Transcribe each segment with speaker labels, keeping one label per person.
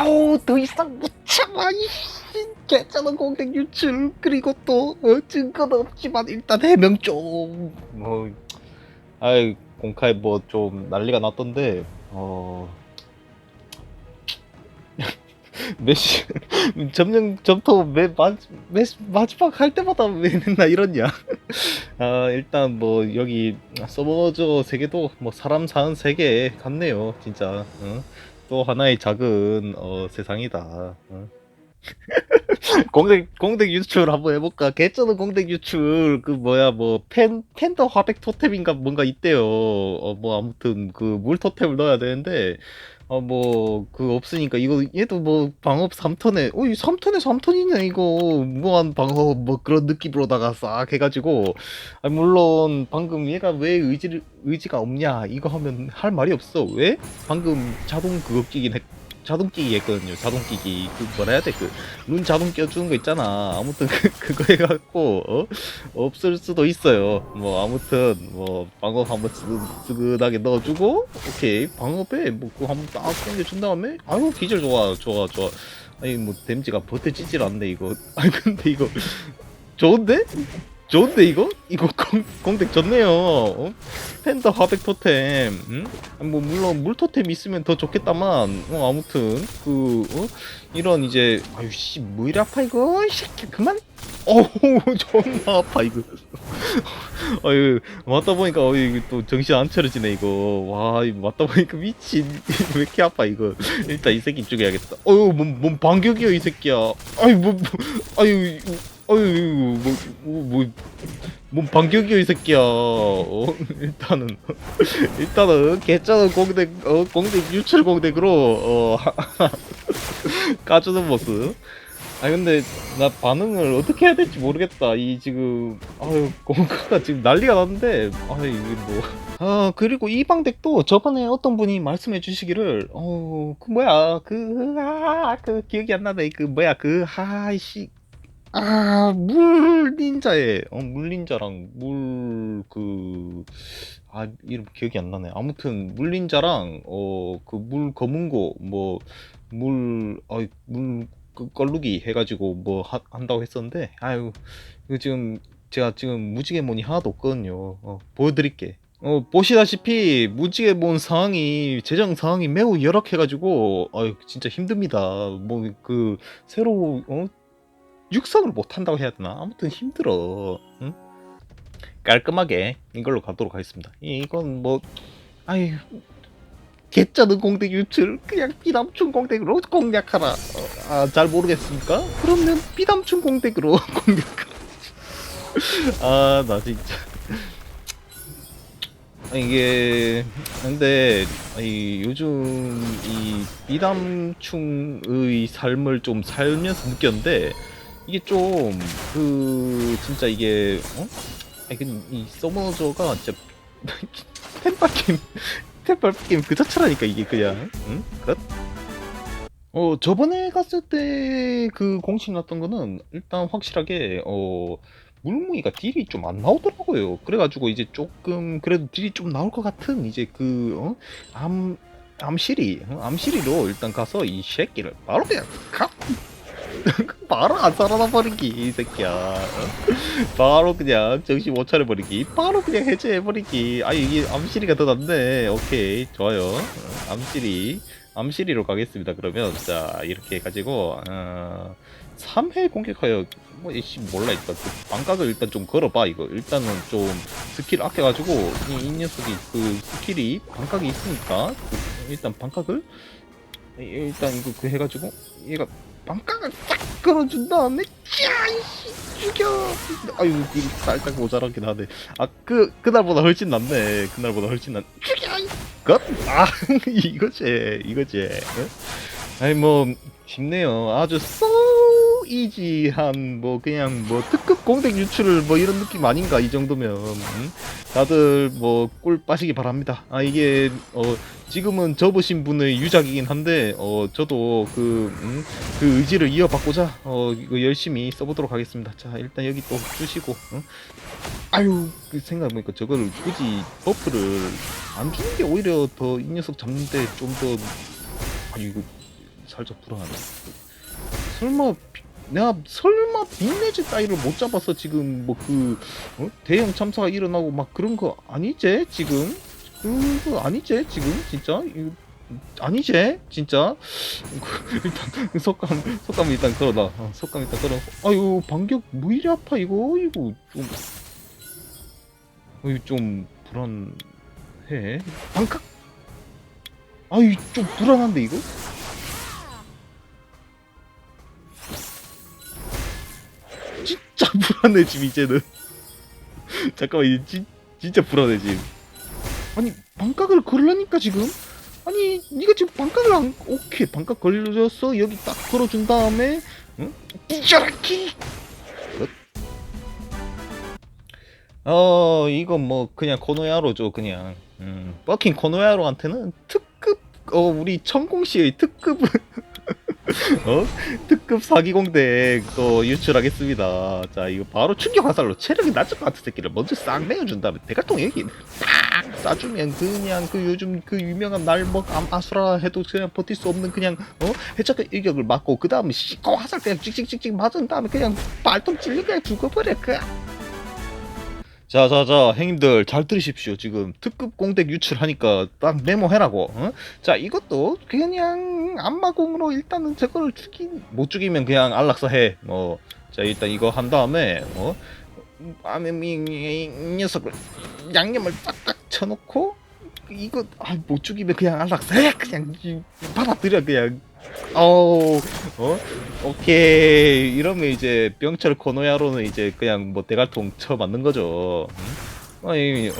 Speaker 1: 아우 더 이상 못 참아 괜찮은 공백 유출. 그리고 또 어, 증거는 없지만 일단 해명 좀뭐 아이 공카에 뭐 좀 난리가 났던데 어. 메시 점령 점토 매, 마, 매, 마지막 할 때마다 왜 맨날 이러냐. 아 일단 뭐 여기 서버저 세계도 뭐 사람 사는 세계 같네요 진짜. 어? 또 하나의 작은 어, 세상이다. 어? 공백 공백 유출 한번 해볼까? 개쩌는 공백 유출. 그 뭐야 뭐 팬 팬더 화백 토템인가 뭔가 있대요. 어 뭐 아무튼 그 물 토템을 넣어야 되는데 어 뭐 그 없으니까 이거 얘도 뭐 방업 3턴에 어이 3턴에 3턴이네 이거. 무한 방업 뭐 그런 느낌으로다가 싹 해가지고. 아 물론 방금 얘가 왜 의지 의지가 없냐 이거 하면 할 말이 없어. 왜? 방금 자동 그거 끼긴 했 자동 끼기 했거든요. 자동 끼기. 그 뭐라 해야 돼그 룬 자동 껴주는 거 있잖아. 아무튼 그, 그거 해갖고 어? 없을 수도 있어요. 뭐 아무튼 뭐 방업 한번 쓰근하게 넣어주고 오케이. 방업에 뭐 그거 한번 딱 땡겨준 다음에 아유 기절 좋아 좋아 좋아. 아니 뭐 데미지가 버텨지질 않네 이거. 아니 근데 이거 좋은데? 좋은데 이거? 이거 공, 공백 좋네요. 어? 팬더 화백 토템. 응? 아니, 뭐 물론 물 토템 있으면 더 좋겠다만. 어, 아무튼 그 어? 이런 이제 아유 씨 뭐 이리 아파 이거? 이 새끼 그만. 어우 존나 아파 이거. 아유 맞다 보니까 어 이거 또 정신 안 차려지네 이거. 와 맞다 보니까 미친. 왜 이렇게 아파 이거. 일단 이 새끼 죽여야겠다. 어유 뭔, 뭔 반격이야 이 새끼야. 아유 뭐, 뭐 아유 이거, 아유 이거 뭐뭐 뭔 반격이야 이 새끼야. 어, 일단은 일단은 개쩌는 공대 어, 공대 유출 공대으로 어, 까주는 모습. 아 근데 나 반응을 어떻게 해야 될지 모르겠다. 이 지금 아유 공카가 지금 난리가 났는데. 아 이게 뭐 아 그리고 이 방덱도 저번에 어떤 분이 말씀해 주시기를 어그 뭐야 그아그 기억이 안 나네. 그 뭐야 그 하이씨 아, 물 닌자에, 어, 물 닌자랑 물, 그, 아, 이름 기억이 안 나네. 아무튼, 물 닌자랑, 어, 그 물 검은고, 뭐, 물, 어, 물, 그, 껄루기 해가지고, 뭐, 하, 한다고 했었는데, 아유, 이거 지금, 제가 지금 무지개몬이 하나도 없거든요. 어, 보여드릴게. 어, 보시다시피, 무지개몬 상황이, 재정 상황이 매우 열악해가지고, 아유, 진짜 힘듭니다. 뭐, 그, 새로, 어, 육성을 못 한다고 해야 되나? 아무튼 힘들어. 응? 깔끔하게 이걸로 가도록 하겠습니다. 이- 이건 뭐 아유 개쩌는 공대 유출 그냥 비담춘 공대로 공략하라. 어, 아 잘 모르겠습니까? 그러면 비담춘 공대로 공략하라. 아 나 진짜. 아, 이게 근데 이 요즘 이 비담충의 삶을 좀 살면서 느꼈는데 이게 좀 그 진짜 이게 어? 아니 그이 서머저가 진짜 템빨 게임 템빨 게임 그 자체라니까 이게 그냥 응? 끝? 어 저번에 갔을 때 그 공식 났던 거는 일단 확실하게 어 물무이가 딜이 좀 안 나오더라고요. 그래가지고 이제 조금 그래도 딜이 좀 나올 것 같은 이제 그 어? 암 암시리 어? 암시리로 일단 가서 이 새끼를 바로 그냥 가 바로 안 살아나 버리기 이 새끼야. 어? 바로 그냥 정신 못 차려 버리기 바로 그냥 해제해 버리기. 아 이게 암시리가 더 낫네. 오케이 좋아요. 어, 암시리 암시리로 가겠습니다 그러면. 자 이렇게 해가지고 어, 3회 공격하여 뭐 이씨 몰라 일단. 그 반각을 일단 좀 걸어봐 이거. 일단은 좀 스킬 아껴가지고 이, 이 녀석이 그 스킬이 반각이 있으니까 그 일단 반각을 이- 일단 이거 그 해가지고 얘가 빵깡을 싹 걸어준 다음에 짜이씨 죽여! 아유 이거 살짝 모자라긴 하네. 아그 그날보다 훨씬 낫네. 그날보다 훨씬 낫 죽여! 것 아 이거지 이거지. 응? 아니 뭐 쉽네요. 아주 so 이지한 뭐 그냥 뭐 특급 공백 유출을 뭐 이런 느낌 아닌가 이 정도면 음? 다들 뭐 꿀 빠시기 바랍니다 아 이게 어 지금은 접으신 분의 유작이긴 한데 어 저도 그, 음, 그 의지를 이어받고자 어 이거 열심히 써보도록 하겠습니다 자 일단 여기 또 주시고 응? 아유 그 생각해보니까 저거를 굳이 버프를 안 주는 게 오히려 더 이 녀석 잡는데 좀더 아유 이거 살짝 불안하네. 설마 비- 내가 설마 빅매지 따위를 못 잡아서 지금 뭐 그 대형 참사가 일어나고 막 그런 거 아니지 지금? 그거 아니지 지금 진짜? 이거 아니지 진짜? 일단 속감 속감 일단 걸어놔. 어, 속감 일단 걸어. 아유 반격 뭐 이리 아파 이거 이거 좀 이거 좀 불안해. 반각 아이 좀 불안한데 이거? 진짜 불안해 지금 이제는. 잠깐만 이 진, 진짜 불안해 지금. 아니 반각을 걸으려니까 지금? 아니 네가 지금 반각을 안 오케이 반각 걸려서 여기 딱 걸어준 다음에 응? 삐져라키! 어 이건 뭐 그냥 코노야로죠 그냥. 음, 버킹 코노야로한테는 특급 어 우리 천공씨의 특급 어? 특급 사기공대 그거 유출하겠습니다. 자 이거 바로 충격 화살로 체력이 낮을 것 같은 새끼를 먼저 싹 내어준 다음에 대가통 여기 딱 쏴주면 그냥 그 요즘 그 유명한 날먹 아수라 해도 그냥 버틸 수 없는 그냥 어? 해적 일격을 맞고 그 다음에 시커 화살 그냥 찍찍찍찍 맞은 다음에 그냥 발톱 찔려 그냥 죽어버려 그 자자자 형님들 잘 들으십시오. 지금 특급 공백 유출하니까 딱 메모해라고 어? 자 이것도 그냥 안마공으로 일단은 저거를 죽인 못 죽이면 그냥 안락사 해 뭐자 일단 이거 한 다음에 어? 아메 이, 이, 이 녀석을 양념을 딱딱 쳐놓고 이거 아, 못 죽이면 그냥 안락사 해. 그냥 이, 받아들여 그냥 어우. 어? 오케이. 이러면 이제 병철 코노야로는 이제 그냥 뭐 대갈통 쳐 맞는 거죠. 응? 아니 어?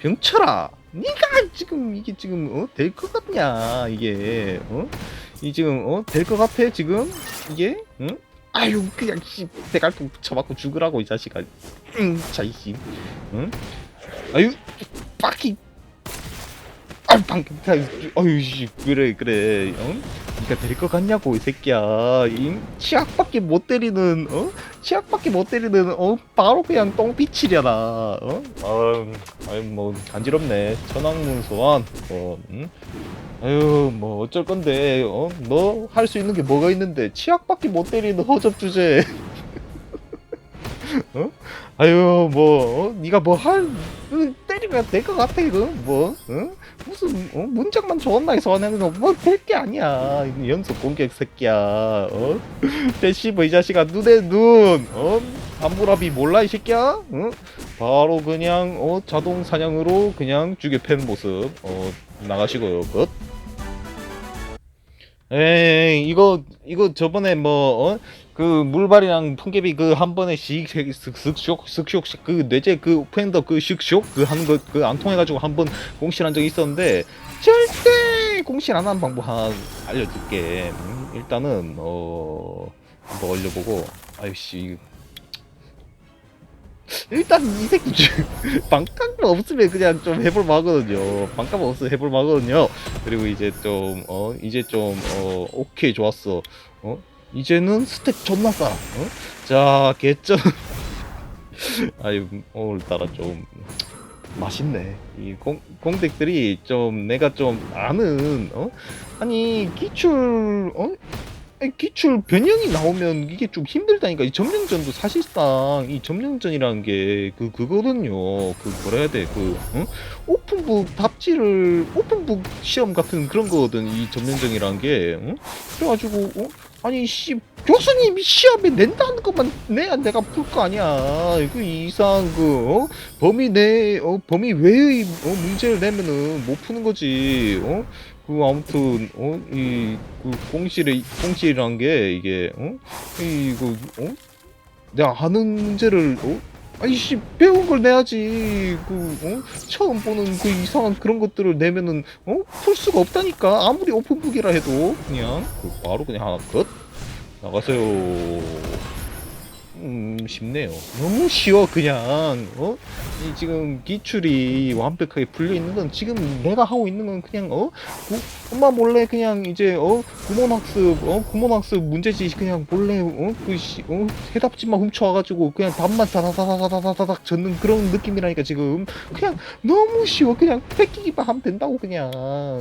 Speaker 1: 병철아 네가 지금 이게 지금 어? 될 것 같냐 이게 어 이 지금 어 될 것 같아 지금? 이게? 응? 아유 그냥 씨 대갈통 쳐맞고 죽으라고 이 자식아. 응 자이씨. 응? 아유 빡이. 아 방금 아유 씨 그래 그래 어 니가 될 것 같냐고 이 새끼야. 이 치약밖에 못 때리는 어? 치약밖에 못 때리는 어? 바로 그냥 똥피치려나 어? 아유 뭐 간지럽네. 소환 어 음? 아유 뭐 어쩔 건데 어 너 할 수 있는 게 뭐가 있는데 치약밖에 못 때리는 허접 주제. 어? 아유 뭐 어? 네가 뭐할 때리면 될것 같아 이거 뭐 어? 무슨 어? 문장만 좋았나 해서 하는 뭐될 게 아니야 이 연속 공격 새끼야 어? 대시브 이 자식아 눈에 눈 어? 함부라비 몰라 이 새끼야 어? 바로 그냥 어? 자동 사냥으로 그냥 죽여 패는 모습 어? 나가시고요 끝 에이 이거 이거 저번에 뭐 어? 그 물발이랑 풍개비 그 한 번에 씩 슥슥 슥슉 그 뇌제 그 팬더 그 슉슉 그 하는 거 그 안 통해가지고 한 번 공실한 적이 있었는데 절대 공실 안 하는 방법 하나 알려줄게. 음, 일단은 어 한번 올려보고 아유씨. 일단 이 새끼 방각만 없으면 그냥 좀 해볼 만 하거든요. 방각만 없으면 해볼 만 하거든요. 그리고 이제 좀 어 이제 좀 어 오케이 좋았어. 어 이제는 스택 존나 싸. 어? 자, 개점. 아유, 오늘따라 좀 맛있네. 이 공, 공덱들이 좀 내가 좀 아는, 어? 아니, 기출, 어? 기출 변형이 나오면 이게 좀 힘들다니까. 이 점령전도 사실상 이 점령전이라는 게 그, 그거거든요. 그, 뭐라 해야 돼. 그, 어? 오픈북 답지를, 오픈북 시험 같은 그런 거거든. 이 점령전이라는 게. 어? 그래가지고, 어? 아니 씨 교수님이 시험에 낸다는 것만 내야 내가 풀 거 아니야 그 이상 그 어? 범위 내 어? 범위 외의 어? 문제를 내면은 못 푸는 거지 어? 그 아무튼 어이그 공실의 공실이란 게 이게 어? 이거 어? 내가 아는 문제를 어? 아이씨 배운 걸 내야지. 그 어? 처음 보는 그 이상한 그런 것들을 내면은 어? 풀 수가 없다니까. 아무리 오픈북이라 해도. 그냥 그 바로 그냥 하나 끝. 나가세요 음 쉽네요 너무 쉬워 그냥 어? 이 지금 기출이 완벽하게 풀려 있는 건 지금 내가 하고 있는 건 그냥 어? 그 엄마 몰래 그냥 이제 어? 그 구몬학습 어 구몬학습 문제지 그냥 몰래 어그씨 어 해답지만 훔쳐와가지고 그냥 답만 다다다다다다닥 적는 그런 느낌이라니까 지금 그냥 너무 쉬워 그냥 패키기만 하면 된다고 그냥 어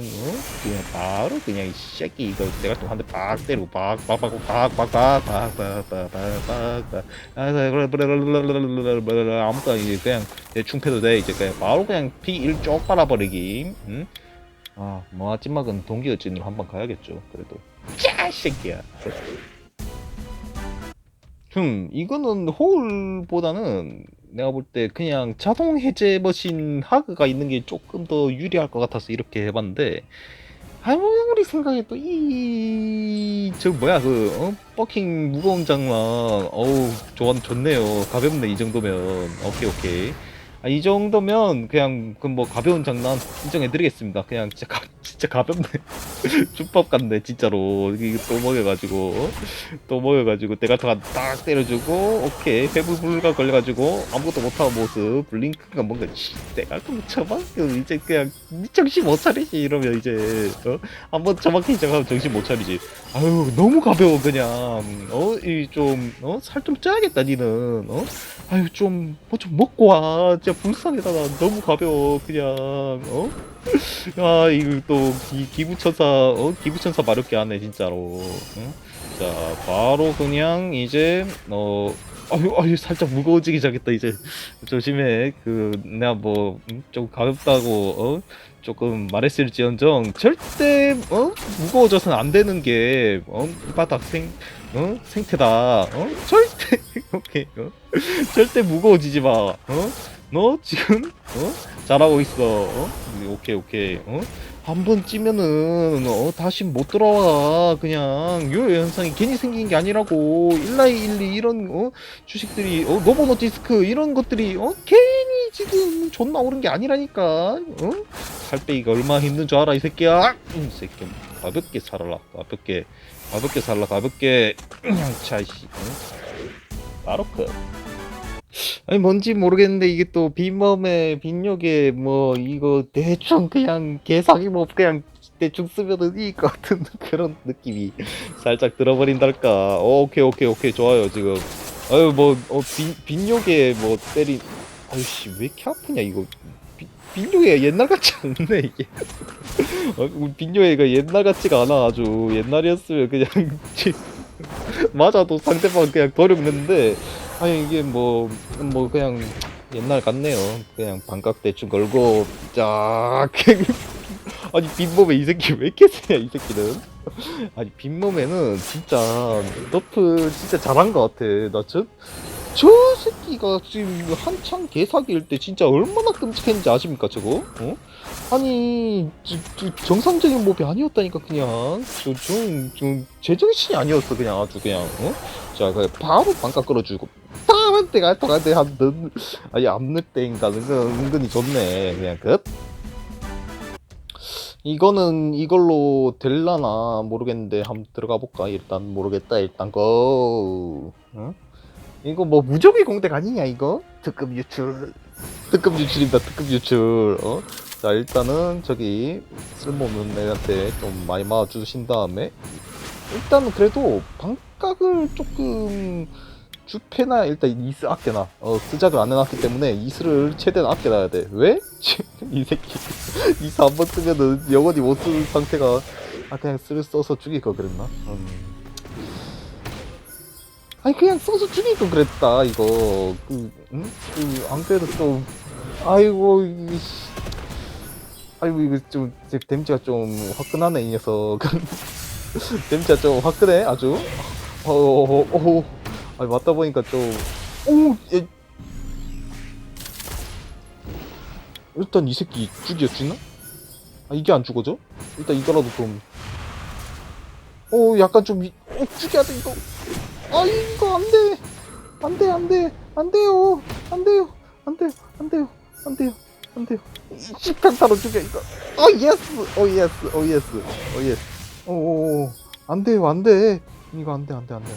Speaker 1: 그냥 바로 그냥 이 새끼 이거 내가 또 한 대 빡 때리고 빡빡빡빡빡빡빡빡빡빡빡 아 그래 그래 아무튼 이제 그냥 대충 패도 돼 이제 그냥 바로 그냥 P1 쪽 빨아버리기 응? 아, 뭐 찐막은 동기어진으로 한번 가야겠죠. 그래도. 짜 새끼야. 흠, 이거는 호울보다는 내가 볼 때 그냥 자동 해제 머신 하그가 있는 게 조금 더 유리할 것 같아서 이렇게 해봤는데 아무리 생각해도 이, 저 뭐야 그 어? 버킹 무거운 장난 어우 좋 좋네요. 가볍네 이 정도면. 오케이 오케이 아, 이 정도면 그냥 그 뭐 가벼운 장난 인정해드리겠습니다. 그냥 진짜 가, 진짜 가볍네. 쭈밥 같네 진짜로. 또 먹여가지고 또 먹여가지고 대가타가 딱 때려주고 오케이 회부 불가 걸려가지고 아무것도 못하고 모습 블링크가 뭔가 씨, 대가타 쳐봐. 그 이제 그냥 정신 못 차리지 이러면 이제 어? 한번 저만큼 시작하면 정신 못 차리지. 아유 너무 가벼워 그냥 어이좀어 살좀 쪄야겠다 니는 어 아유 좀 뭐 좀 먹고 와 진짜 불쌍해다 나 너무 가벼워 그냥 어? 아 이거 또 기, 기부천사 어 기부천사 마렵게 하네 진짜로 응? 자 바로 그냥 이제 어 아유 아유 살짝 무거워지기 시작했다 이제 조심해 그 내가 뭐 좀 가볍다고 어 조금 말했을지언정 절대 어 무거워져서는 안 되는 게 어? 바닥 생 어? 생태다 어? 절대 오케이 어? 절대 무거워지지 마 어? 너 지금 어? 잘하고 있어. 어? 오케이 오케이. 어? 한 번 찌면은 어 다시 못 돌아와. 그냥. 요 현상이 괜히 생긴 게 아니라고. 1912 이런 어? 주식들이 어 노보노 디스크 이런 것들이 어? 괜히 지금 존나 오른 게 아니라니까. 어? 살빼기가 얼마나 힘든 줄 알아 이 새끼야. 이 새끼 가볍게 살아라. 가볍게. 가볍게 살라 가볍게. 차이씨 어? 바로 그 아니 뭔지 모르겠는데 이게 또 빈몸에 빈욕에 뭐 이거 대충 그냥 개사기 뭐 그냥 대충 쓰면은 것 같은 그런 느낌이 살짝 들어버린달까. 어, 오케이 오케이 오케이. 좋아요 지금. 아유 뭐 어, 빈, 빈욕에 뭐 때린 아유씨 왜 이렇게 아프냐 이거. 빈- 빈욕에 옛날 같지 않네 이게. 어, 빈욕에가 옛날 같지가 않아 아주. 옛날이었으면 그냥 맞아도 상대방 그냥 도륙냈는데 아니 이게 뭐 뭐 그냥 옛날 같네요. 그냥 반각 대충 걸고 쫙 아니 빈몸에 이 새끼 왜 이렇게 세냐 이 새끼는 아니 빈몸에는 진짜 너프 진짜 잘한 것 같아 나저 저 새끼가 지금 한창 개사기일 때 진짜 얼마나 끔찍했는지 아십니까 저거? 어? 아니 저, 저 정상적인 몹이 아니었다니까 그냥 저좀 제정신이 아니었어 그냥 아주 그냥 어? 자 그래 바로 반각 끌어주고 다만 때가 다한테 한는 아니 앞늘 때인가는 건 은근히 좋네 그냥 끝 이거는 이걸로 될라나 모르겠는데 한번 들어가 볼까 일단 모르겠다 일단 고 응? 이거 뭐 무적의 공백 아니냐 이거 특급 유출 특급 유출입니다 특급 유출 어? 자 일단은 저기 쓸모없는 애한테 좀 많이 막아주신 다음에 일단은 그래도 반각을 조금 주패나 일단 이스 아껴놔 어 쓰작을 안 해놨기 때문에 이스를 최대한 아껴놔야 돼 왜? 이 새끼 이스 한 번 쓰면은 영원히 못 쓰는 상태가 아 그냥 쓰를 써서 죽일 거 그랬나? 음. 아니 그냥 써서 거 그랬다 이거 그, 응? 그 안 그래도 좀 아이고 이 씨. 아이고 이거 좀제 데미지가 좀 화끈하네 이 녀석 데미지가 좀 화끈해 아주 어어어 아니 맞다 보니까 좀오 예. 일단 이 새끼 죽여 주나? 아 이게 안 죽어져? 일단 이거라도 좀 오 약간 좀 이- 어, 죽여야 돼 이거 아 이거 안 돼. 안 돼 안 돼. 안 돼요. 안 돼요. 안 돼요. 안 돼요. 안 돼요. 안 돼요. 10평타로 죽여 이거. 어 예스. 어 예스. 어 예스. 어 예스. 오오오 안 돼요. 안 돼. 이거 안 돼 안 돼 안 돼.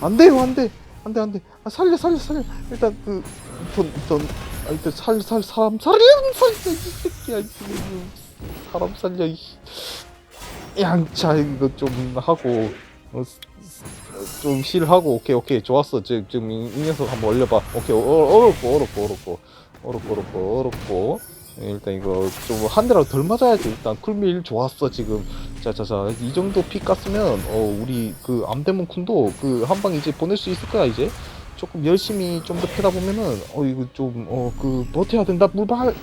Speaker 1: 안 돼요. 안 돼. 안 돼 안 돼. 아 살려 살려 살려. 일단 그돈돈. 아 일단 살살 사람 살려 살려 이 새끼야 이 사람 살려 이 양차 이거 좀 하고. 어, 좀 실하고 오케이 오케이 좋았어. 지금 지금 이, 이 녀석 한번 올려봐. 오케이 어, 어렵고 어렵고 어렵고. 어렵고 어렵고 어렵고. 예, 일단 이거 좀 한 대라도 덜 맞아야지. 일단 쿨밀 좋았어 지금. 자자자 이 정도 피 깠으면 어 우리 그 암데몬 쿤도 그 한 방 이제 보낼 수 있을 거야 이제. 조금 열심히 좀 더 패다 보면은 어 이거 좀 어 그 버텨야 된다. 물발.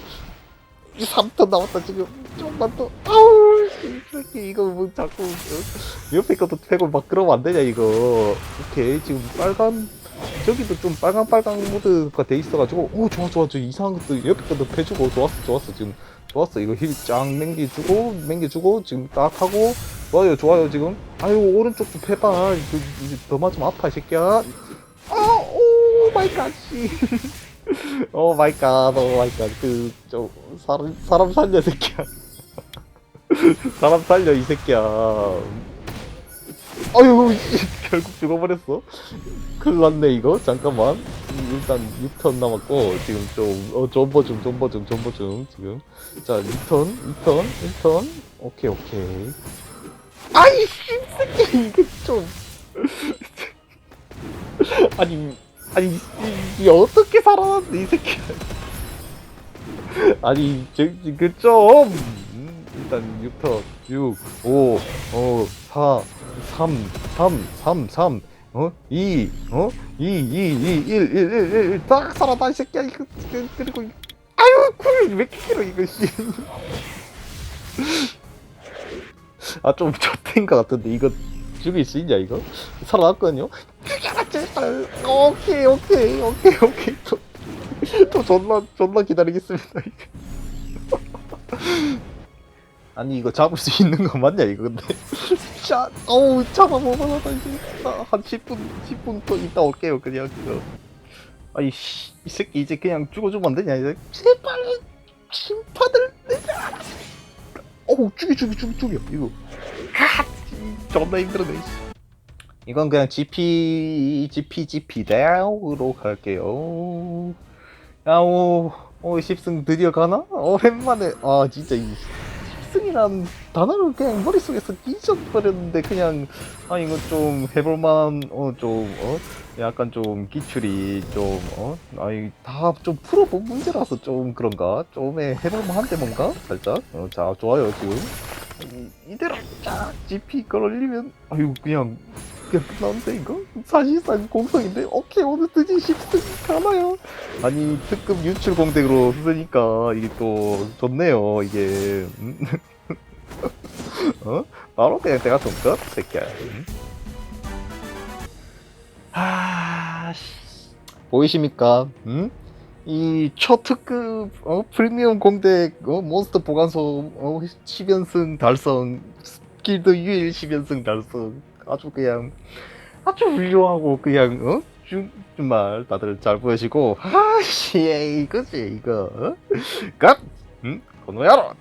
Speaker 1: 3턴 남았다 지금. 좀만 더. 아우 이 새끼 이거 뭐 자꾸 어? 옆에 것도 패고 막 그러면 안 되냐 이거. 오케이 지금 빨간 저기도 좀 빨강 빨강 모드가 돼 있어가지고 오 좋아 좋아. 저 이상한 것도 옆에 것도 패주고 좋았어 좋았어 지금. 좋았어. 이거 힐 쫙 맹기주고 맹기주고 지금 딱 하고. 좋아요 좋아요 지금. 아유 오른쪽 좀 패봐. 이제 더 맞으면 아파 이 새끼야. 아오 마이 갓 씨 오 마이 갓, 오 마이 갓. 그, 저, 사람, 사람 살려, 이 새끼야. 사람 살려, 이 새끼야. 아유, 씨, 결국 죽어버렸어. 큰일 났네, 이거. 잠깐만. 일단 6턴 남았고, 지금 좀, 어, 존버 좀, 존버 좀, 존버 좀, 지금. 자, 2턴, 2턴, 1턴. 오케이, 오케이. 아이, 씨, 이 새끼, 이게 좀. 아니, 아니 이, 이, 이 어떻게 살아났는데 이 새끼 아니 저그좀 음, 일단 6터 6 5 5 4 3 3 3 3 어? 2 어? 2 2 2 1 1 1 1 딱 살아나 이 새끼야. 이거 그- 그리고 이- 아유 쿨왜 이렇게 길어 이거 씨 아좀 좆된 것 같은데 이거 죽일 수 있냐 이거? 살아났거든요? 죽여라 제발. 오케이 오케이 오케이 오케이. 또, 또 존나 존나 기다리겠습니다. 아니 이거 잡을 수 있는 거 맞냐 이거 근데? 자 어우 잡아먹어라 이제. 나한 10분 10분 또 있다 올게요 그냥 이거 아이 씨, 이 새끼 이제 그냥 죽어주면 안 되냐 이제? 제발 심파들! 어우 죽여 죽여 죽여 죽여. 이거. 아 존나 힘들네 씨. 이건 그냥 GP, GP, GP 대우로 갈게요. 야오, 오, 10승 드디어 가나? 오랜만에, 아, 진짜 이 10승이란 단어를 그냥 머릿속에서 잊어버렸는데, 그냥, 아, 이거 좀 해볼만, 어, 좀, 어, 약간 좀 기출이 좀, 어, 아이, 다 좀 풀어본 문제라서 좀 그런가? 좀 해볼만한데 뭔가? 살짝? 어, 자, 좋아요, 지금. 이- 이대로 쫙 GP 걸리면, 아유, 그냥, 그냥 끝나는데 이거? 사실상 공성인데 오케이 오늘 드디어 10승 가나요? 아니 특급 유출 공백으로 쓰니까 이게 또 좋네요 이게 음? 어? 바로 그냥 내가 돈것 새끼야 음? 하... 씨. 보이십니까? 음? 이 초특급 어? 프리미엄 공대 어? 몬스터 보관소 어? 10연승 달성 길드 유일 10연승 달성 아주 그냥 아주 훌륭하고 그냥 어? 주, 정말 다들 잘 보여지고 아씨 이거지 이거 어? 갓! 응? 건호야로